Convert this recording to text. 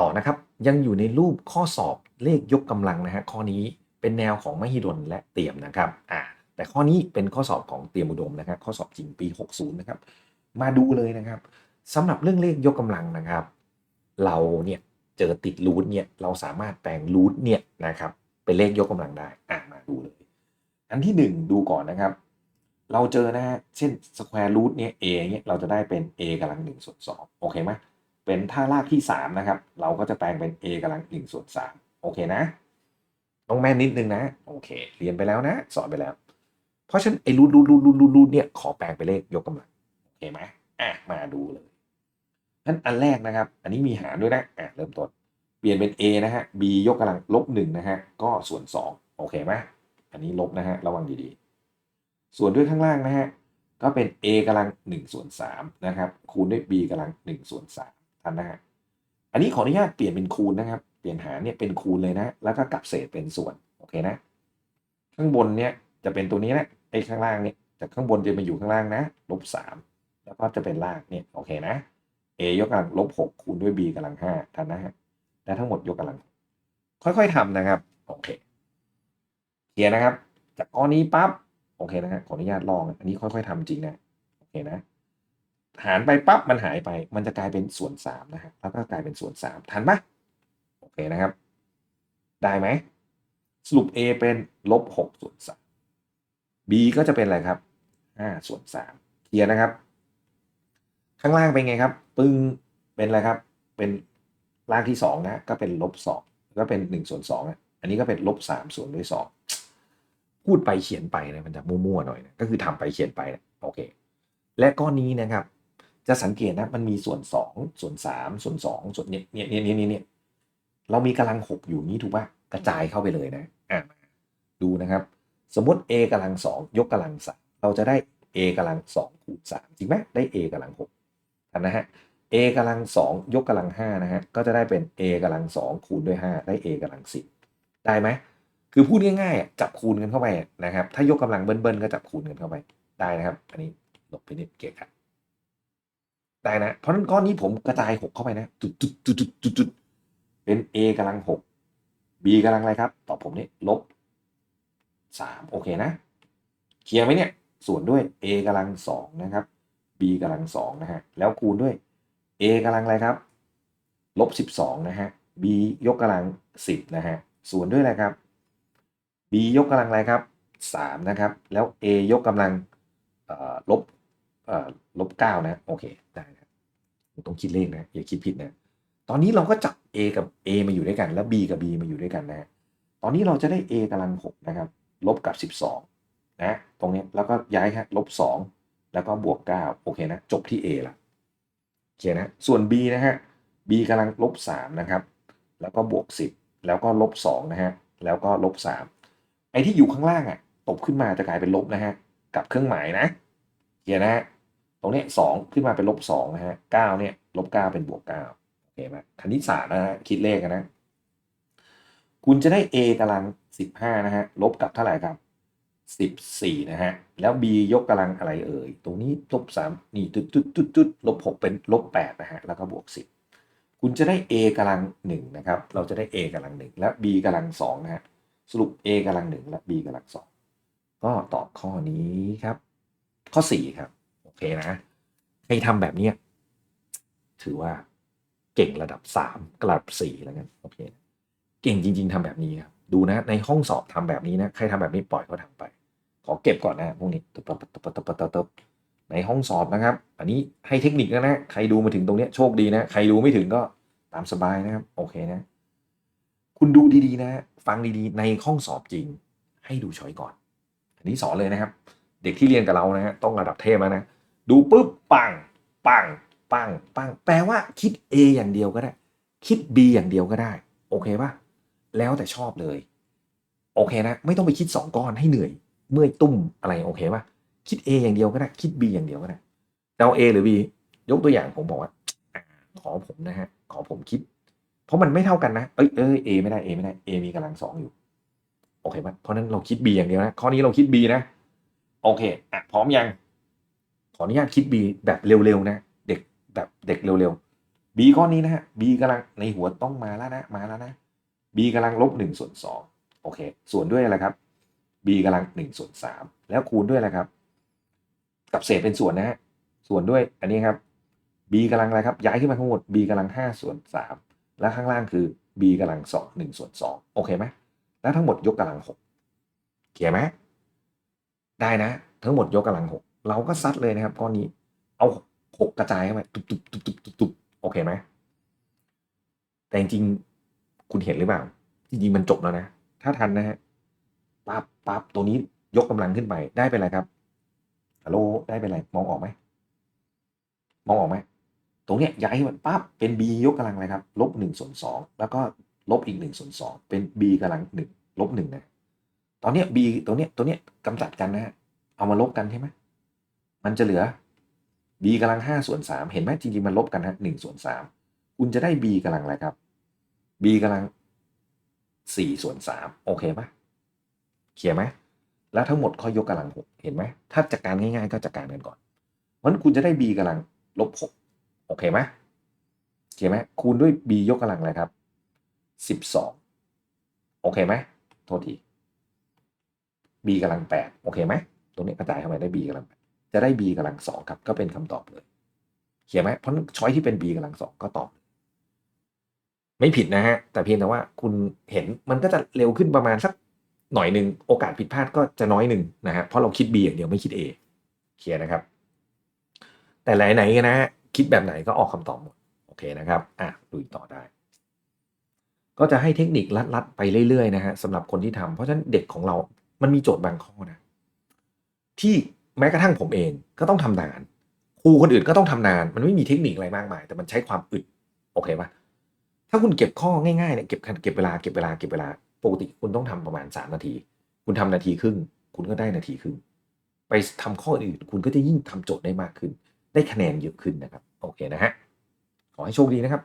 ต่อนะครับยังอยู่ในรูปข้อสอบเลขยกกำลังนะฮะข้อนี้เป็นแนวของมหิดลและเตรียมนะครับอ่าแต่ข้อนี้เป็นข้อสอบของเตรียมอุดมนะครับข้อสอบจริงปี 60 นะครับ มาดูเลยนะครับสำหรับเรื่องเลขยกกำลังนะครับ เราเนี่ยเจอติดรูทเนี่ยเราสามารถแปลงรูทเนี่ยนะครับเป็นเลขยกกำลังได้อะมาดูเลย อันที่หนึ่งดูก่อนนะครับ เราเจอนะฮะเช่นสแควร์รูทเนี่ย a เนี่ยเราจะได้เป็น a กำลังหนึ่งส่วนสองโอเคไหม เป็นท่ารากที่สามนะครับ เราก็จะแปลงเป็น a กำลังหนึ่งส่วนสามโอเคนะ ต้องแม่นนิดนึงนะ โอเค เรียนไปแล้วนะ สอนไปแล้ว เพราะฉะนั้นไอ้รูทรูทรูทรูทรูทรูทเนี่ย ขอแปลงเป็นเลขยกกำลัง โอเคไหมอะ มาดูเลยนั้นอันแรกนะครับ อันนี้มีหารด้วยนะ อะ เริ่มต้น เปลี่ยนเป็น a นะฮะ b ยกกำลังลบหนึ่งนะฮะ ก็ส่วนสองโอเคไหมอันนี้ลบนะฮะ ระวังดีๆ ส่วนด้วยข้างล่างนะฮะ ก็เป็น a กำลัง1ส่วน3นะครับ คูณด้วย b กำลัง1ส่วน3 ทันนะฮะอันนี้ขออนุญาตเปลี่ยนเป็นคูณนะครับ เปลี่ยนหารเนี่ยเป็นคูณเลยนะ แล้วก็กลับเศษเป็นส่วน โอเคนะ ข้างบนเนี่ยจะเป็นตัวนี้นะ ไอ้ข้างล่างเนี่ยจากข้างบนจะมาอยู่ข้างล่างนะ ลบ3แล้วก็จะเป็นล่างเนี่ย โอเคนะ a ยกกำลังลบ6คูณด้วย b กำลัง5ทันนะฮะและทั้งหมดยกกำลัง ค่อยๆทำนะครับ โอเคเคลียร์นะครับ จากข้อนี้ปั๊บ โอเคนะฮะ ขออนุญาตลอง อันนี้ค่อยๆทำจริงนะ โอเคนะ หารไปปั๊บมันหายไป มันจะกลายเป็นส่วนสามนะฮะแล้วก็กลายเป็นส่วนสามทันปะโอเคนะครับ ได้ไหมสรุป a เป็นลบหกส่วนสาม b ก็จะเป็นอะไรครับห้าส่วนสามเคลียร์นะครับ ข้างล่างเป็นไงครับ ปึ้งเป็นอะไรครับ เป็นล่างที่สองนะก็เป็นลบสองก็เป็นหนึ่งส่วนสองอะอันนี้ก็เป็นลบสามส่วนด้วยสองพูดไปเขียนไปนะมันจะมั่วๆหน่อยนะก็คือทำไปเขียนไปนะโอเค และก้อนนี้นะครับ จะสังเกตนะมันมีส่วน 2 ส่วน 3 ส่วน 2 ส่วนเนี่ยเนี่ยเนี่ยเนี่ยเนี่ยเรามีกำลัง 6 อยู่นี้ถูกป่ะกระจายเข้าไปเลยนะอะดูนะครับ สมมติ a กำลัง 2 ยกกำลัง3เราจะได้ a กำลัง2คูณ3จริงไหมได้ a กำลัง6อันนะฮะ a กำลัง 2 ยกกำลัง5นะฮะก็จะได้เป็น a กำลัง 2 คูณด้วย 5 ได้ a กำลัง10ได้ไหมคือพูดง่ายๆจับคูณกันเข้าไปนะครับ ถ้ายกกำลังเบิ้ลๆก็จับคูณกันเข้าไปได้นะครับ อันนี้หลบไปนิดเกะครับ ได้นะ เพราะนั้นก้อนนี้ผมกระจายหกเข้าไปนะจุดจุดจุดจุดจุดจุดเป็น a กำลังหก b กำลังอะไรครับ ตอบผมนี่ลบสามโอเคนะ เคลียร์ไหมเนี่ย ส่วนด้วย a กำลังสองนะครับ b กำลังสองนะฮะ แล้วคูณด้วย a กำลังอะไรครับ ลบสิบสองนะฮะ b ยกกำลังสิบนะฮะ ส่วนด้วยอะไรครับ b ยกกำลังอะไรครับ3นะครับ แล้ว a ยกกำลังลบ ลบเก้านะ โอเค ได้นะต้องคิดเลขนะ อย่าคิดผิดนะ ตอนนี้เราก็จับ a กับ a มาอยู่ด้วยกัน แล้ว b กับ b มาอยู่ด้วยกันนะ ตอนนี้เราจะได้ a กำลัง6นะครับ ลบกับ 12 นะ ตรงนี้แล้วก็ย้ายครับลบ 2 แล้วก็บวก 9 โอเคนะ จบที่ a ละโอเคนะ ส่วน b นะฮะ b กำลังลบ3นะครับ แล้วก็บวก 10 แล้วก็ลบ2นะฮะ แล้วก็ลบ3ไอ้ที่อยู่ข้างล่างอะ ตบขึ้นมาจะกลายเป็นลบนะฮะ กับเครื่องหมายนะ เขียนนะฮะตรงนี้สองขึ้นมาเป็นลบสองนะฮะเก้าเนี่ยลบเก้าเป็นบวกเก้าโอเคไหมคณิตศาสตร์นะฮะคิดเลขนะ คุณจะได้ a กำลังสิบห้านะฮะลบกับเท่าไหร่ครับสิบสี่นะฮะแล้ว b ยกกำลังอะไรเอ่ยตรงนี้ลบสามนี่จุดจุดจุดจุดลบหกเป็นลบแปดนะฮะแล้วก็บวกสิบคุณจะได้ a กำลังหนึ่งนะครับ เราจะได้ a กำลังหนึ่งและ b กำลังสองนะฮะสรุป a กำลังหนึ่งและ b กำลังสองก็ตอบข้อนี้ครับ ข้อสี่ครับ โอเคนะให้ทำแบบนี้ถือว่าเก่งระดับสามระดับสี่แล้วกันโอเค เก่งจริง ๆทำแบบนี้ครับดูนะ ในห้องสอบทำแบบนี้นะใครทำแบบนี้ปล่อยเขาทำไป ขอเก็บก่อนนะพวกนี้ตบตบตบตบตบตบในห้องสอบนะครับ อันนี้ให้เทคนิคนะนะใครดูมาถึงตรงนี้โชคดีนะ ใครดูไม่ถึงก็ตามสบายนะครับ โอเคนะ คุณดูดีๆ นะ ฟังดีๆ ในห้องสอบจริง ให้ดูช้อยก่อน อันนี้สอนเลยนะครับ เด็กที่เรียนกับเรานะฮะต้องระดับเทพนะ ดูปุ๊บปังปังปังปังแปลว่าคิด A อย่างเดียวก็ได้ คิด B อย่างเดียวก็ได้ โอเคปะแล้วแต่ชอบเลย โอเคนะ ไม่ต้องไปคิด 2 ก้อนให้เหนื่อย เมื่อยตุ้มอะไรโอเคปะคิด A อย่างเดียวก็ได้ คิด B อย่างเดียวก็ได้เอา A หรือ B ยกตัวอย่างผมบอกว่าขอผมนะฮะขอผมคิด เพราะมันไม่เท่ากันนะเอ้ยเอ้ย A ไม่ได้ A ไม่ได้ A มีกำลังสองอยู่ โอเคปะเพราะนั้นเราคิด B อย่างเดียวนะข้อนี้เราคิด B นะ โอเคอะพร้อมยัง ขออนุญาตคิด B แบบเร็วๆนะ เด็กแบบเด็กเร็ว b ข้อนี้นะฮะ b กำลังในหัวต้องมาแล้วนะมาแล้วนะ b กำลังลบ1ส่วน2โอเค ส่วนด้วยอะไรครับ b กำลัง1ส่วน3แล้วคูณด้วยอะไรครับ กับเศษเป็นส่วนนะฮะส่วนด้วยอันนี้ครับ b กำลังอะไรครับ ย้ายขึ้นมาข้างบน b กำลัง5ส่วน3และข้างล่างคือ b กำลัง2 1ส่วน2โอเคไหมแล้วทั้งหมดยกกำลัง6เขียนไหม ได้นะ ทั้งหมดยกกำลัง6เราก็ซัดเลยนะครับก้อนนี้ เอาหกกระจายเข้าไปตุบตุบตุบตุบตุบตุบโอเคไหมแต่จริงๆคุณเห็นหรือเปล่าจริงๆมันจบแล้วนะ ถ้าทันนะฮะปั๊บปั๊บตัวนี้ยกกำลังขึ้นไปได้เป็นไรครับฮัลโหลได้เป็นไรมองออกไหมมองออกไหมตรงเนี้ยย้ายขึ้นมาปั๊บเป็น b ยกกำลังอะไรครับลบหนึ่งส่วนสองแล้วก็ลบอีกหนึ่งส่วนสองเป็น b กำลังหนึ่งลบหนึ่งนะ ตอนเนี้ย b ตัวเนี้ยตัวเนี้ยกำจัดกันนะฮะเอามาลบกันใช่ไหมมันจะเหลือ b กำลัง5ส่วน3เห็นไหมจริงๆมันลบกันฮะ1ส่วน3คุณจะได้ b กำลังอะไรครับ b กำลัง4ส่วน3โอเคปะเขียนไหมแล้วทั้งหมดข้อยกกำลัง6เห็นไหมถ้าจัดการง่ายๆ ก็จัดการกันก่อนเพราะนั้นคุณจะได้ b กำลังลบ6โอเคไหมเขียนไหมคูณด้วย b ยกกำลังอะไรครับ12โอเคไหมโทษที b กำลัง8โอเคไหมตรงนี้กระจายเข้าไปได้ b กำลังจะได้ b กำลังสองครับก็เป็นคำตอบเลยเขียนไหมเพราะช้อยที่เป็น b กำลังสองก็ตอบ ไม่ผิดนะฮะ แต่เพียงแต่ว่าคุณเห็นมันก็จะเร็วขึ้นประมาณสักหน่อยหนึ่งโอกาสผิดพลาดก็จะน้อยหนึ่งนะฮะเพราะเราคิด b อย่างเดียวไม่คิด a เคลียร์นะครับ แต่ไหนๆนะฮะคิดแบบไหนก็ออกคำตอบหมดโอเคนะครับอะดูต่อได้ก็จะให้เทคนิคลัดๆไปเรื่อยๆนะฮะสำหรับคนที่ทำเพราะฉะนั้นเด็กของเรา มันมีโจทย์บางข้อนะ ที่แม้กระทั่งผมเองก็ต้องทำนานครูคนอื่นก็ต้องทำนาน มันไม่มีเทคนิคอะไรมากมาย แต่มันใช้ความอึดโอเคปะถ้าคุณเก็บข้อง่ายๆเนี่ยเก็บเก็บเวลาเก็บเวลาเก็บเวลาปกติคุณต้องทำประมาณสามนาที คุณทำนาทีครึ่ง คุณก็ได้นาทีครึ่งไปทำข้ออื่น คุณก็จะยิ่งทำโจทย์ได้มากขึ้น ได้คะแนนเยอะขึ้นนะครับ โอเคนะฮะ ขอให้โชคดีนะครับ